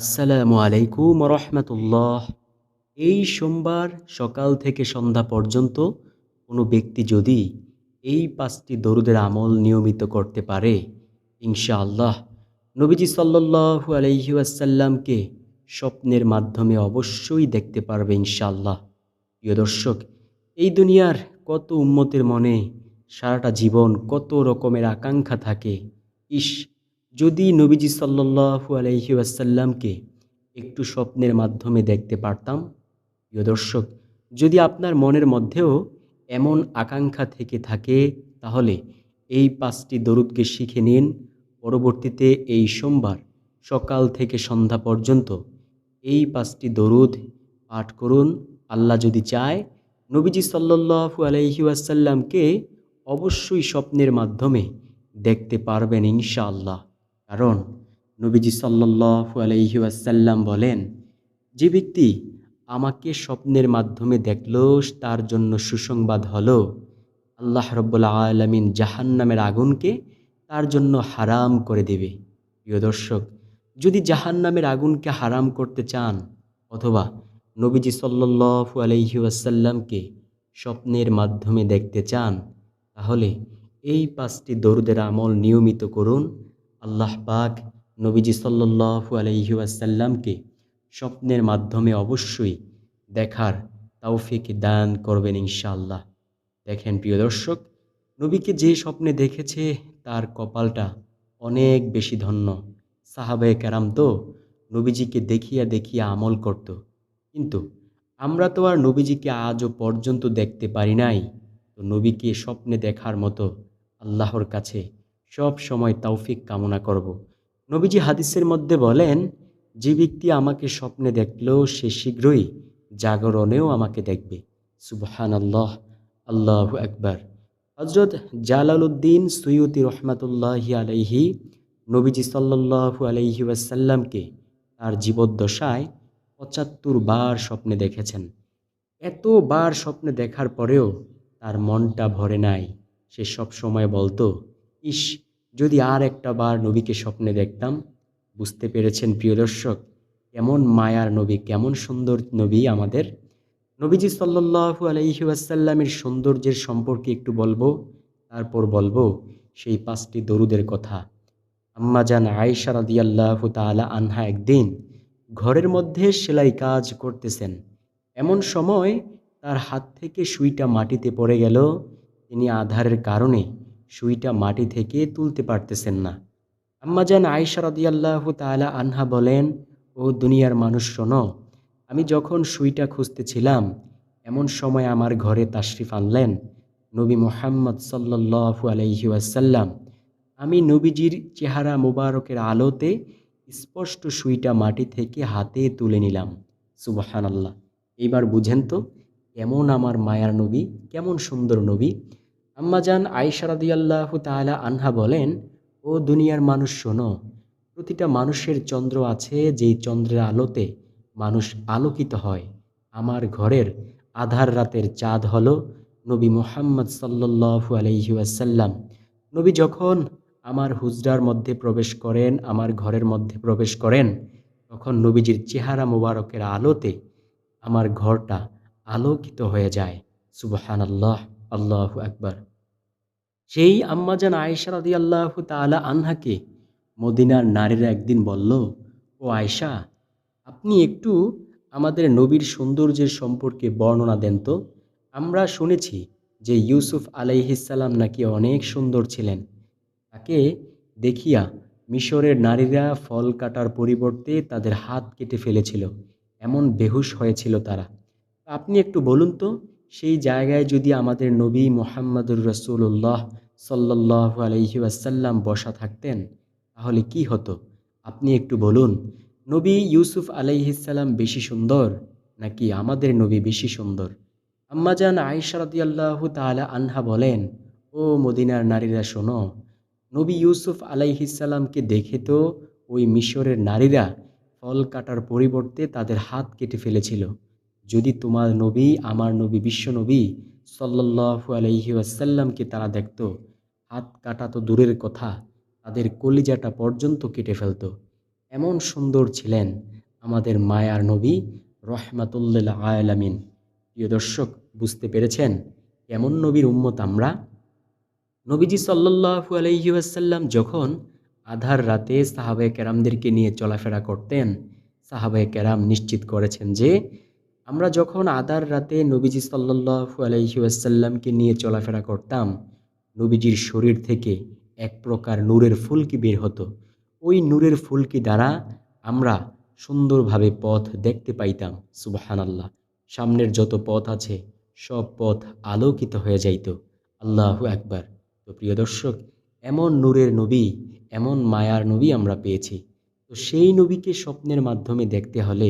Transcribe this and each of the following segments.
আসসালামু আলাইকুম রহমতুল্লাহ এই সোমবার সকাল থেকে সন্ধ্যা পর্যন্ত কোনো ব্যক্তি যদি এই পাঁচটি দরুদের আমল নিয়মিত করতে পারে, ইনশাআল্লাহ নবীজি সাল্লাল্লাহু আলাইহি ওয়াসাল্লামকে স্বপ্নের মাধ্যমে অবশ্যই দেখতে পারবে ইনশাআল্লাহ। প্রিয় দর্শক, এই দুনিয়ার কত উম্মতের মনে সারাটা জীবন কত রকমের আকাঙ্ক্ষা থাকে। ইস যদি নবীজি সাল্লাল্লাহু আলাইহি ওয়াসাল্লামকে একটু স্বপ্নের মাধ্যমে দেখতে পারতাম, প্রিয় দর্শক, যদি আপনার মনের মধ্যেও এমন আকাঙ্ক্ষা থেকে থাকে, তাহলে এই পাঁচটি দরুদকে শিখে নিন। পরবর্তীতে এই সোমবার সকাল থেকে সন্ধ্যা পর্যন্ত এই পাঁচটি দরুদ পাঠ করুন। আল্লাহ যদি চায়, নবীজি সাল্লাল্লাহু আলাইহি ওয়াসাল্লামকে অবশ্যই স্বপ্নের মাধ্যমে দেখতে পারবেন ইনশাআল্লাহ। কারণ নবীজি সাল্লাল্লাহু আলাইহি ওয়াসাল্লাম বলেন, যে ব্যক্তি আমাকে স্বপ্নের মাধ্যমে দেখল, তার জন্য সুসংবাদ হলো, আল্লাহ রব্বুল আলমিন জাহান্নামের আগুনকে তার জন্য হারাম করে দেবে। প্রিয় দর্শক, যদি জাহান্নামের আগুনকে হারাম করতে চান, অথবা নবীজি সাল্লাল্লাহু আলাইহি ওয়াসাল্লামকে স্বপ্নের মাধ্যমে দেখতে চান, তাহলে এই পাঁচটি দরুদের আমল নিয়মিত করুন। আল্লাহ পাক নবীজি সাল্লাল্লাহু আলাইহি ওয়াসাল্লামকে স্বপ্নের মাধ্যমে অবশ্যই দেখার তৌফিক দান করবেন ইনশাআল্লাহ। দেখেন প্রিয় দর্শক, নবীকে যে স্বপ্নে দেখেছে তার কপালটা অনেক বেশি ধন্য। সাহাবে কেরাম তো নবীজিকে দেখিয়া দেখিয়া আমল করত। কিন্তু আমরা তো আর নবীজিকে আজও পর্যন্ত দেখতে পারি নাই। তো নবীকে স্বপ্নে দেখার মতো আল্লাহর কাছে সব সময় তৌফিক কামনা করব। নবীজি হাদিসের মধ্যে বলেন, যে ব্যক্তি আমাকে স্বপ্নে দেখল, সে শীঘ্রই জাগরণেও আমাকে দেখবে। সুবহান আল্লাহ আল্লাহ একবার হজরত জালালউদ্দিন সৈয়দি রহমাতুল্লাহি আলাইহি নবীজি সাল্লাল্লাহু আলাইহি ওয়াসাল্লামকে তার জীবদ্দশায় পঁচাত্তর বার স্বপ্নে দেখেছেন। এতবার স্বপ্নে দেখার পরেও তার মনটা ভরে নাই। সে সব সময় বলতো ইস, যদি আর একটা বার নবীকে স্বপ্নে দেখতাম, বুঝতে পেরেছেন প্রিয় দর্শক, কেমন মায়ার নবী, কেমন সুন্দর নবী আমাদের। নবীজি সাল্লাল্লাহু আলাইহি ওয়াসাল্লামের সৌন্দর্যের সম্পর্কে একটু বলব, তারপর বলব সেই পাঁচটি দরুদের কথা। আম্মা আম্মাজান আয়েশা রাদিয়াল্লাহু তাআলা আনহা একদিন ঘরের মধ্যে সেলাই কাজ করতেছেন। এমন সময় তার হাত থেকে সুইটা মাটিতে পড়ে গেল, তিনি আধারের কারণে সুইটা মাটি থেকে তুলতে পারতেছেন না। আম্মাজান আয়েশা রাদিয়াল্লাহু তাআলা আনহা বলেন, ও দুনিয়ার মানুষ, শোনো, আমি যখন সুইটা খুঁজতেছিলাম, এমন সময় আমার ঘরে তাশরিফ আনলেন নবী মোহাম্মদ সাল্লাল্লাহু আলাইহি ওয়াসাল্লাম। আমি নবীজির চেহারা মোবারকের আলোতে স্পষ্ট সুইটা মাটি থেকে হাতে তুলে নিলাম। সুবহান আল্লাহ এইবার বুঝেন তো কেমন আমার মায়ার নবী, কেমন সুন্দর নবী। আম্মাজান আয়েশা রাদিয়াল্লাহু তাআলা আনহা বলেন, ও দুনিয়ার মানুষ, শোনো, প্রতিটা মানুষের চন্দ্র আছে যেই চন্দ্রের আলোতে মানুষ আলোকিত হয়। আমার ঘরের আধার রাতের চাঁদ হলো নবী মোহাম্মদ সাল্লাল্লাহু আলাইহি ওয়াসাল্লাম। নবী যখন আমার হুজরার মধ্যে প্রবেশ করেন, আমার ঘরের মধ্যে প্রবেশ করেন, তখন নবীজির চেহারা মোবারকের আলোতে আমার ঘরটা আলোকিত হয়ে যায়। সুবহান আল্লাহ আল্লাহ আকবার। সেই আম্মাজান আয়েশা রাদি আল্লাহ তালা আনহাকে মদিনার নারীরা একদিন বলল, ও আয়েশা, আপনি একটু আমাদের নবীর সৌন্দর্যের সম্পর্কে বর্ণনা দেন তো। আমরা শুনেছি যে ইউসুফ আলাইহিসাল্লাম নাকি অনেক সুন্দর ছিলেন। তাকে দেখিয়া মিশরের নারীরা ফল কাটার পরিবর্তে তাদের হাত কেটে ফেলেছিল। এমন বেহুশ হয়েছিল তারা। আপনি একটু বলুন তো সেই জায়গায় যদি আমাদের নবী মোহাম্মদুর রসুল্লাহ সাল্লাহ আলহি আসাল্লাম বসা থাকতেন, তাহলে কি হতো? আপনি একটু বলুন, নবী ইউসুফ আলাইহিসাল্লাম বেশি সুন্দর নাকি আমাদের নবী বেশি সুন্দর? আম্মাজান আয়সারদি আল্লাহ তালা আনহা বলেন, ও মদিনার নারীরা শোনো, নবী ইউসুফ আলাইহিসাল্লামকে দেখে তো ওই মিশরের নারীরা ফল কাটার পরিবর্তে তাদের হাত কেটে ফেলেছিল। যদি তোমার নবী, আমার নবী, বিশ্ব নবী সাল্লাহু আলহি আসাল্লামকে তারা দেখত, হাত কাটা তো দূরের কথা, তাদের কলিজাটা পর্যন্ত কেটে ফেলত। এমন সুন্দর ছিলেন আমাদের মায়ার নবী রহমাতুল্লিল আয়ালামিন প্রিয় দর্শক, বুঝতে পেরেছেন কেমন নবীর উম্মত আমরা? নবীজি সাল্লাহু আলহি আসাল্লাম যখন আধার রাতে সাহাবায়ে কেরামদেরকে নিয়ে চলাফেরা করতেন, সাহাবায়ে কেরাম নিশ্চিত করেছেন যে আমরা যখন আদার রাতে নবীজি সাল্লাহু আলহি আসাল্লামকে নিয়ে চলাফেরা করতাম, নবীজির শরীর থেকে এক প্রকার নূরের ফুলকি বের হতো। ওই নূরের ফুলকি দ্বারা আমরা সুন্দরভাবে পথ দেখতে পাইতাম সুবাহান আল্লাহ সামনের যত পথ আছে, সব পথ আলোকিত হয়ে যাইত। আল্লাহু একবার তো প্রিয় দর্শক, এমন নূরের নবী, এমন মায়ার নবী আমরা পেয়েছি। তো সেই নবীকে স্বপ্নের মাধ্যমে দেখতে হলে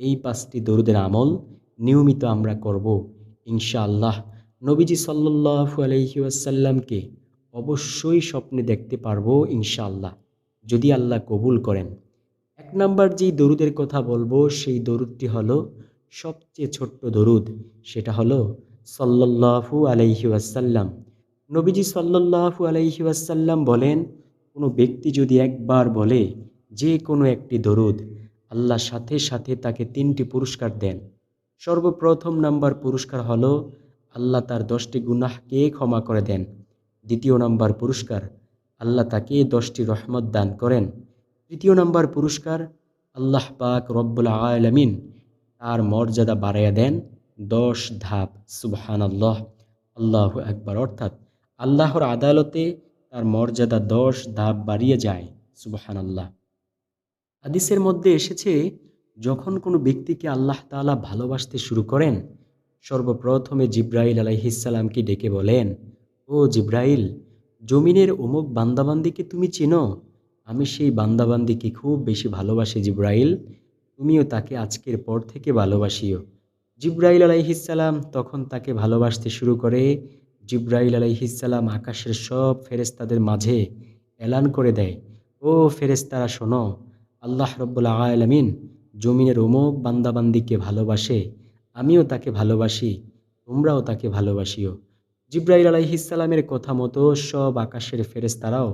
এই পাঁচটি দরুদের আমল নিয়মিত আমরা করব, ইনশাআল্লাহ। নবীজি সাল্লাহু আলহি আসাল্লামকে অবশ্যই স্বপ্নে দেখতে পারব, ইনশাআল্লাহ, যদি আল্লাহ কবুল করেন। এক নাম্বার যেই দরুদের কথা বলব, সেই দরুদটি হলো সবচেয়ে ছোট্ট দরুদ, সেটা হলো সাল্লাহু আলাইহি ওয়াসাল্লাম। নবীজি আলাইহি ওয়াসাল্লাম বলেন, কোনো ব্যক্তি যদি একবার বলে যে কোনো একটি দরুদ আল্লাহ সাথে সাথে তাকে তিনটি পুরস্কার দেন। সর্বপ্রথম নাম্বার পুরস্কার হলো, আল্লাহ তার দশটি গুনাহকে ক্ষমা করে দেন। দ্বিতীয় নাম্বার পুরস্কার, আল্লাহ তাকে দশটি রহমত দান করেন। তৃতীয় নাম্বার পুরস্কার, আল্লাহ পাক রব্বুল আলমিন তার মর্যাদা বাড়াইয়া দেন। দশ ধাপ সুবহান আল্লাহ আল্লাহ একবার অর্থাৎ আল্লাহর আদালতে তার মর্যাদা দশ ধাপ বাড়িয়ে যায় সুবহান আল্লাহ হাদিসের মধ্যে এসেছে, যখন কোনো ব্যক্তিকে আল্লাহ তাআলা ভালোবাসতে শুরু করেন, সর্বপ্রথমে জিব্রাইল আলাইহিসাল্লামকে ডেকে বলেন, ও জিব্রাইল, জমিনের অমুক বান্দাবান্দিকে তুমি চেনো? আমি সেই বান্দাবান্দিকে খুব বেশি ভালোবাসি জিব্রাইল। তুমিও তাকে আজকের পর থেকে ভালোবাসিও। জিব্রাইল আলাইহিসাল্লাম তখন তাকে ভালোবাসতে শুরু করে, জিব্রাইল আলাইহিসাল্লাম আকাশের সব ফেরেস্তাদের মাঝে এলান করে দেয়, ও ফেরেস্তারা শোনো আল্লাহ রব্বুল্লা আলমিন জমিনের অমুক বান্দাবান্দিকে ভালোবাসে, আমিও তাকে ভালোবাসি, তোমরাও তাকে ভালোবাসিও। জিব্রাইল আলাইহিসাল্লামের কথা মতো সব আকাশের ফেরেস্তারাও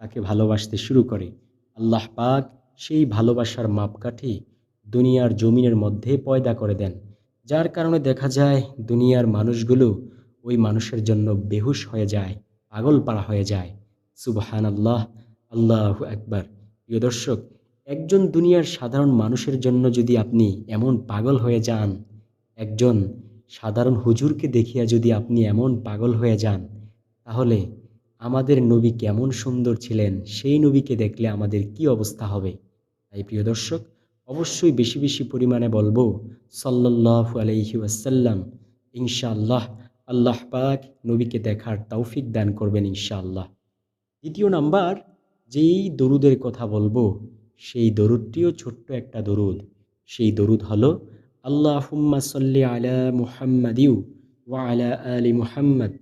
তাকে ভালোবাসতে শুরু করে। আল্লাহ পাক সেই ভালোবাসার মাপকাঠি দুনিয়ার জমিনের মধ্যে পয়দা করে দেন। যার কারণে দেখা যায়, দুনিয়ার মানুষগুলো ওই মানুষের জন্য বেহুশ হয়ে যায় পাগল পাড়া হয়ে যায়। সুবহান আল্লাহ আল্লাহ একবার প্রিয় দর্শক একজন দুনিয়ার সাধারণ মানুষের জন্য যদি আপনি এমন পাগল হয়ে যান, একজন সাধারণ হুজুরকে দেখিয়া যদি আপনি এমন পাগল হয়ে যান, তাহলে আমাদের নবী কেমন সুন্দর ছিলেন, সেই নবীকে দেখলে আমাদের কি অবস্থা হবে? তাই প্রিয় দর্শক, অবশ্যই বেশি বেশি পরিমাণে বলব সাল্লাহ আলহি ওয়াসাল্লাম, ইনশাআল্লাহ আল্লাহ পাক নবীকে দেখার তৌফিক দান করবেন ইনশাআল্লাহ। দ্বিতীয় নাম্বার, যেই দরুদের কথা বলব সেই দরুদটিও ছোট্ট একটা দরুদ। সেই দরুদ হলো আল্লাহ হুম্মা সাল্লি আলা মুহাম্মাদিউ ওয়া আলা আলি মুহাম্মদ,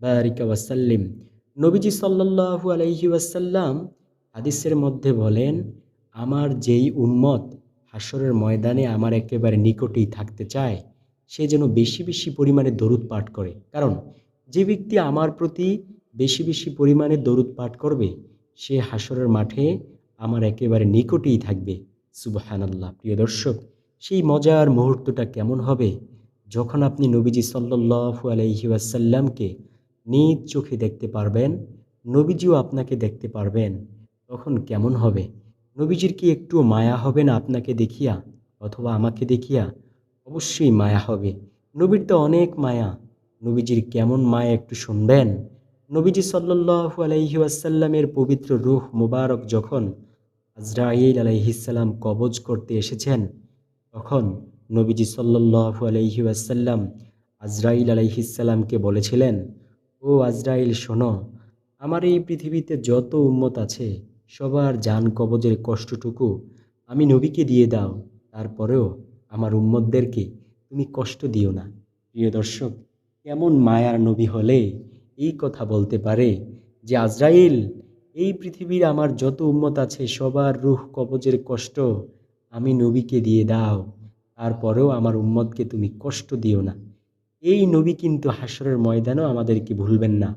বারিকা ওয়াসাল্লিম নবীজি সাল্লাল্লাহু আলাইহি ওয়াসাল্লাম হাদিসের মধ্যে বলেন, আমার যেই উম্মত হাসরের ময়দানে আমার একেবারে নিকটেই থাকতে চায়, সে যেন বেশি বেশি পরিমাণে দরুদ পাঠ করে। কারণ, যে ব্যক্তি আমার প্রতি বেশি বেশি পরিমাণে দরুদ পাঠ করবে, সে হাসরের মাঠে আমার একেবারে নিকটেই থাকবে। সুবহানাল্লাহ, প্রিয় দর্শক, সেই মজার মুহূর্তটা কেমন হবে? যখন আপনি নবীজি সাল্লু আলহি ওয়াসাল্লামকে নিজ চোখে দেখতে পারবেন, নবীজিও আপনাকে দেখতে পারবেন, তখন কেমন হবে? নবীজির কি একটু মায়া হবে না আপনাকে দেখিয়া, অথবা আমাকে দেখিয়া? অবশ্যই মায়া হবে। নবীর তো অনেক মায়া। নবীজির কেমন মায়া একটু শুনবেন? নবীজি সাল্লু আলাইহি ওয়াসাল্লামের পবিত্র রুহ মুবারক যখন আজরাইল আলাইহিসাল্লাম কবজ করতে এসেছেন, তখন নবীজি সাল্লু আলাইহি ওয়াসাল্লাম আজরাইল আলাইহিসাল্লামকে বলেছিলেন, ও আজরাইল, শোনো, আমার এই পৃথিবীতে যত উম্মত আছে, সবার যান কবজের কষ্টটুকু আমি নবীকে দিয়ে দাও, তারপরেও আমার উম্মতদেরকে তুমি কষ্ট দিও না। প্রিয় দর্শক, কেমন মায়ার নবী হলে এই কথা বলতে পারে যে আজরাইল এই পৃথিবীর আমার যত উম্মত আছে, সবার রুহ কবজের কষ্ট আমি নবীকে দিয়ে দাও। তারপরেও আমার উম্মতকে তুমি কষ্ট দিও না। এই নবী কিন্তু হাসরের ময়দানও আমাদেরকে ভুলবেন না।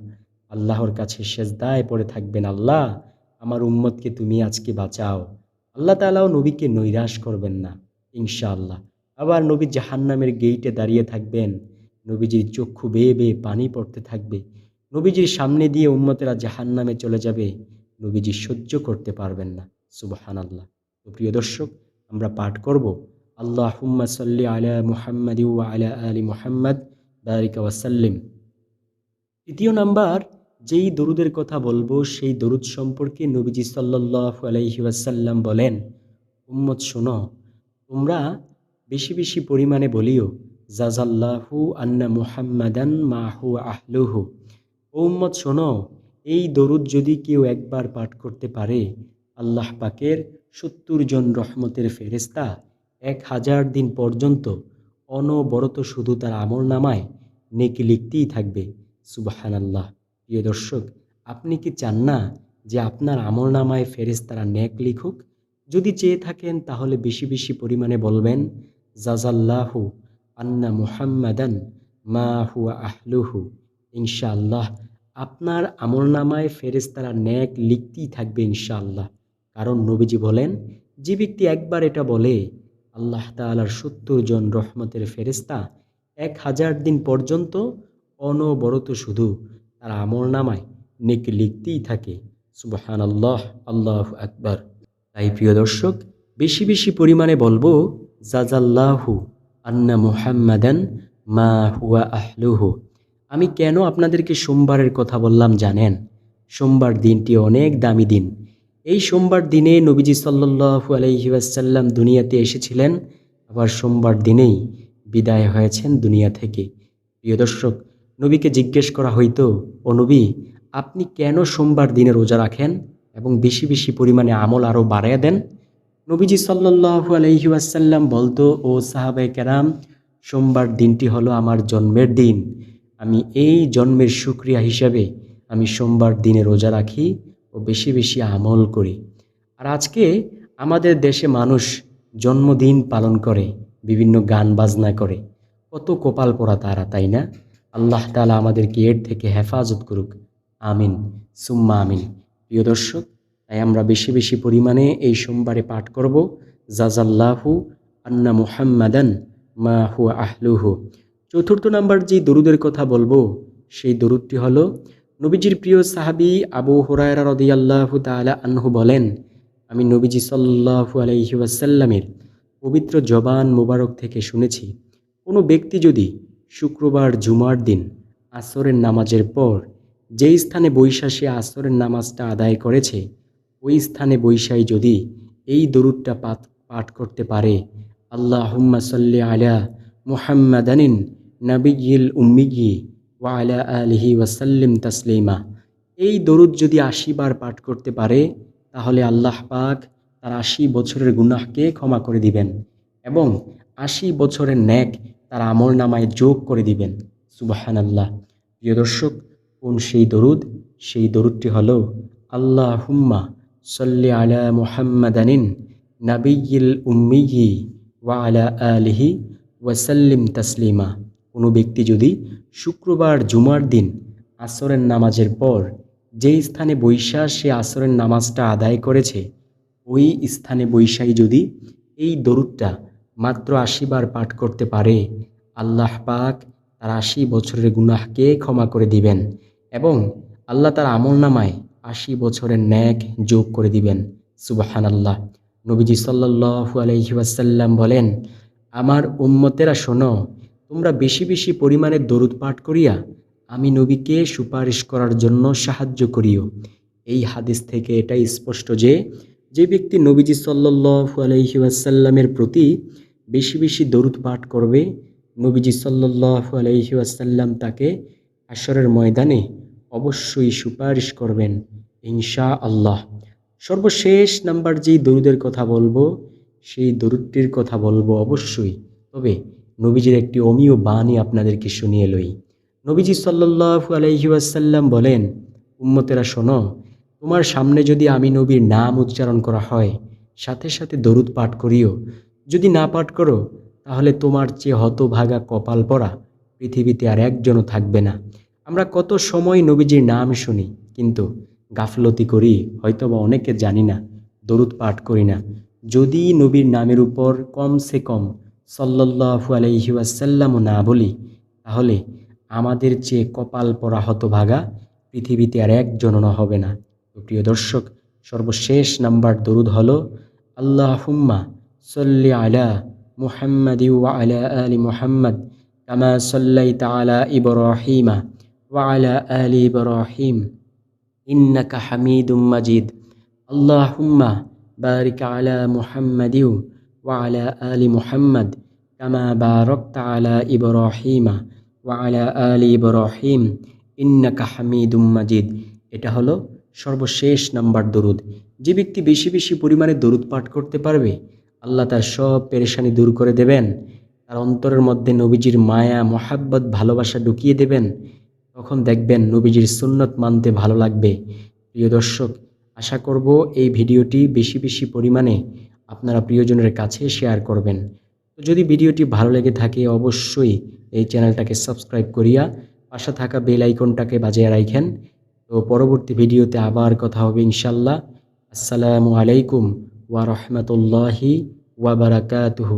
আল্লাহর কাছে শেষ দায় পড়ে থাকবেন, আল্লাহ, আমার উম্মতকে তুমি আজকে বাঁচাও। আল্লাহ তালাও নবীকে নৈরাশ করবেন না, ইনশাআল্লাহ। আবার নবী জাহান্নামের গেইটে দাঁড়িয়ে থাকবেন, নবীজির চক্ষু বেয়ে বেয়ে পানি পড়তে থাকবে। নবীজির সামনে দিয়ে উম্মতেরা জাহান্নামে চলে যাবে, নবীজি সহ্য করতে পারবেন না। সুবহান আল্লাহ তো প্রিয় দর্শক, আমরা পাঠ করব আল্লাহ হুম্মা সাল্লি আলা মুহাম্মদ আলা আলী মুহাম্মদ, বারিকা ওয়াসাল্লিম তৃতীয় নাম্বার, যেই দরুদের কথা বলব, সেই দরুদ সম্পর্কে নবীজি সাল্লাহ আলাইহি ওয়াসাল্লাম বলেন, উম্মত শোনো, তোমরা বেশি বেশি পরিমাণে বলিও জাজাল্লাহু আন্না মুহাম্মাদান মাহু আহলুহু। উম্মত, শোনো, এই দরুদ যদি কেউ একবার পাঠ করতে পারে, আল্লাহ পাকের সত্তর জন রহমতের ফেরেস্তা এক হাজার দিন পর্যন্ত অনবরত শুধু তার আমল নামায় নেকি লিখতেই থাকবে। সুবাহান আল্লাহ প্রিয় দর্শক, আপনি কি চান না যে আপনার আমল নামায় ফেরেস্তারা নেক লিখুক? যদি চেয়ে থাকেন, তাহলে বেশি বেশি পরিমাণে বলবেন জাজাল্লাহু আন্না মুহাম্মাদান মা হুয়া আহলুহু। ইনশাআল্লাহ আপনার আমল নামায় ফেরেস্তারা ন্যাক লিখতেই থাকবে ইনশাআল্লাহ। কারণ নবীজি বলেন, যে ব্যক্তি একবার এটা বলে, আল্লাহ তালার সত্তর জন রহমতের ফেরেস্তা এক হাজার দিন পর্যন্ত অনবরত শুধু তার আমল নামায় নেক লিখতেই থাকে। সুবহান আল্লাহ আল্লাহ আকবার। তাই প্রিয় দর্শক, বেশি বেশি পরিমাণে বলব, জাজাল্লাহু আন্না মুহাম্মাদান মা হুয়া আহলুহু। আমি কেন আপনাদেরকে সোমবারের কথা বললাম জানেন? সোমবার দিনটি অনেক দামি দিন। এই সোমবার দিনে নবীজি সাল্লু আলহি আসাল্লাম দুনিয়াতে এসেছিলেন। আবার সোমবার দিনেই বিদায় হয়েছেন দুনিয়া থেকে। প্রিয় দর্শক, নবীকে জিজ্ঞেস করা হইতো, ও নবী, আপনি কেন সোমবার দিনে রোজা রাখেন এবং বেশি বেশি পরিমাণে আমল আরও বাড়াইয়া দেন? নবীজি সাল্লু আলহি আসাল্লাম বলতো, ও সাহাবে কেরাম, সোমবার দিনটি হলো আমার জন্মের দিন। আমি এই জন্মের সুক্রিয়া হিসাবে আমি সোমবার দিনে রোজা রাখি ও বেশি বেশি আমল করি। আর আজকে আমাদের দেশে মানুষ জন্মদিন পালন করে, বিভিন্ন গান বাজনা করে। কত কপাল পরা তারা, তাই না? আল্লাহ তালা আমাদেরকে এর থেকে হেফাজত করুক। আমিন, সুম্মা আমিন। প্রিয় দর্শক, তাই আমরা বেশি বেশি পরিমাণে এই সোমবারে পাঠ করব। জাজাল্লাহু আন্না মুহাম্মাদান মা হু আহলুহু। চতুর্থ নাম্বার যে দরুদের কথা বলব, সেই দরুদটি হলো, নবীজির প্রিয় সাহাবি আবু হুরায়রা রদিয়াল্লাহু তালা আনহু বলেন, আমি নবীজি সাল্লাহু আলাইহি ওয়াসাল্লামের পবিত্র জবান মুবারক থেকে শুনেছি, কোনো ব্যক্তি যদি শুক্রবার জুমার দিন আসরের নামাজের পর যেই স্থানে বৈশা সে আসরের নামাজটা আদায় করেছে, ওই স্থানে বৈশাই যদি এই দরুদটা পাঠ করতে পারে আল্লাহ হুম্মা সাল্লি আলা মুহাম্মাদানিন নাবিগিল উম্মিগি ওয়ালা আলহি ওয়াসাল্লিম তাসলিমা। এই দরুদ যদি আশিবার পাঠ করতে পারে, তাহলে আল্লাহ পাক তার আশি বছরের গুনাহকে ক্ষমা করে দিবেন এবং আশি বছরের ন্যাক তার আমল নামায় যোগ করে দিবেন। সুবাহান আল্লাহ প্রিয় দর্শক, কোন সেই দরুদ? সেই দরুদটি হল আল্লাহ হুম্মা সল্লি আলা মুহাম্মাদানিন নাবিগিল উম্মিগি ওয়ালা আলহি ওয়াসাল্লিম তাসলিমা। কোনো ব্যক্তি যদি শুক্রবার জুমার দিন আসরের নামাজের পর যেই স্থানে বৈশা সে আসরের নামাজটা আদায় করেছে, ওই স্থানে বৈশাই যদি এই দরুদটা মাত্র আশিবার পাঠ করতে পারে, আল্লাহ পাক তার আশি বছরের গুনাহকে ক্ষমা করে দিবেন এবং আল্লাহ তার আমল নামায় আশি বছরের ন্যাক যোগ করে দিবেন। সুবাহান আল্লাহ নবীজি সাল্লাহু আলহি ওয়াসাল্লাম বলেন আমার উম্মতেরা শোনো, তোমরা বেশি বেশি পরিমাণে দরুদ পাঠ করিয়া আমি নবীকে সুপারিশ করার জন্য সাহায্য করিও। এই হাদিস থেকে এটাই স্পষ্ট যে যে ব্যক্তি নবীজি সাল্লু আলহি আসাল্লামের প্রতি বেশি বেশি দরুদ পাঠ করবে, নবীজি সাল্লু আলহি আসাল্লাম তাকে আসরের ময়দানে অবশ্যই সুপারিশ করবেন ইনশা আল্লাহ সর্বশেষ নাম্বার যেই দরুদের কথা বলব সেই দরুদটির কথা বলব অবশ্যই। তবে নবীজির একটি অমীয় বাণী আপনাদেরকে শুনিয়ে লই। নবীজি সাল্লু আলহি আসাল্লাম বলেন, উম্মতেরা শোনো, তোমার সামনে যদি আমি নবীর নাম উচ্চারণ করা হয়, সাথে সাথে দরুদ পাঠ করিও। যদি না পাঠ করো, তাহলে তোমার চেয়ে হতভাগা কপাল পড়া পৃথিবীতে আর একজনও থাকবে না। আমরা কত সময় নবীজির নাম শুনি, কিন্তু গাফলতি করি, হয়তোবা অনেকে জানি না, দরুদ পাঠ করি না। যদি নবীর নামের উপর কমসে কম সল্লাহু আলহি ওয়াসাল্লামও না বলি, তাহলে আমাদের চেয়ে কপাল পরা হতভাগা পৃথিবীতে আর একজনও হবে না। তো প্রিয় দর্শক, সর্বশেষ নাম্বার দরুদ হল আল্লাহ হুম্মা সল্লি আলা মুহাম্মদ আলা আলি মুহাম্মদ কামা সাল্লাই তালা ইবরাহিমা ওয়ালা আলি ইবরাহিম। ইন্নাকা হামিদুম মাজিদ। আল্লাহুম্মা বারিক আলা মুহাম্মাদিউ ওয়ালা আলি মুহাম্মদ কামা বারাকতা আলা ইবরাহিমা ওয়ালা আলি ইবরাহিম ইন্নাকা হামিদুম মাজিদ। এটা হলো সর্বশেষ নাম্বার দরুদ। যে ব্যক্তি বেশি বেশি পরিমাণে দরুদ পাঠ করতে পারবে, আল্লাহ তার সব পেরেশানি দূর করে দেবেন। তার অন্তরের মধ্যে নবীজির মায়া, মহাব্বত, ভালোবাসা ঢুকিয়ে দেবেন। তখন দেখবেন নবীজির সুন্নত মানতে ভালো লাগবে। প্রিয় দর্শক আশা করব এই ভিডিওটি বেশি বেশি পরিমাণে আপনারা প্রিয়জনের কাছে শেয়ার করবেন। তো যদি ভিডিওটি ভালো লেগে থাকে অবশ্যই এই চ্যানেলটাকে সাবস্ক্রাইব করিয়া পাশে থাকা বেল আইকনটাকে বাজিয়ে রাখেন তো পরবর্তী ভিডিওতে আবার কথা হবে ইনশাল্লাহ আসসালামু আলাইকুম ওয়া ওয়া বারাকাতুহু।